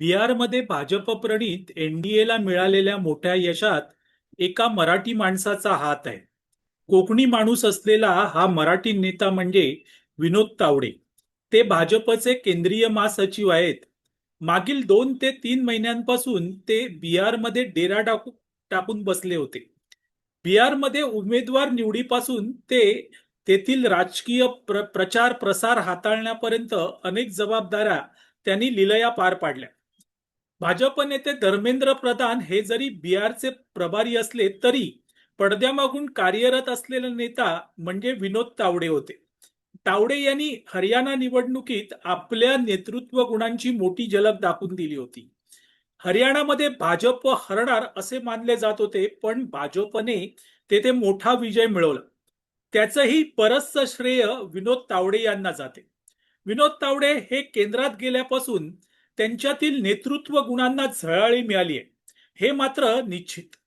बिहारमध्ये भाजप प्रणित एनडीएला मिळालेल्या मोठ्या यशात एका मराठी माणसाचा हात आहे. कोकणी माणूस असलेला हा मराठी नेता म्हणजे विनोद तावडे. ते भाजपचे केंद्रीय महासचिव आहेत. मागील दोन ते तीन महिन्यांपासून ते बिहारमध्ये डेरा टाकू टाकून बसले होते. बिहारमध्ये उमेदवार निवडीपासून ते तेथील राजकीय प्र प्रचार प्रसार हाताळण्यापर्यंत अनेक जबाबदाऱ्या त्यांनी लिलया पार पाडल्या. भाजप नेते धर्मेंद्र प्रधान हे जरी बिहारचे प्रभारी असले तरी पडद्यामागून कार्यरत असलेला नेता म्हणजे विनोद तावडे होते. तावडे यांनी हरियाणा निवडणुकीत आपल्या नेतृत्व गुणांची मोठी झलक दाखवून दिली होती. हरियाणामध्ये भाजप हरणार असे मानले जात होते पण भाजपने तेथे मोठा विजय मिळवला. त्याचंही बरचसं श्रेय विनोद तावडे यांना जाते. विनोद तावडे हे केंद्रात गेल्यापासून त्यांच्यातील नेतृत्व गुणांना झळाळी मिळाली आहे हे मात्र निश्चित.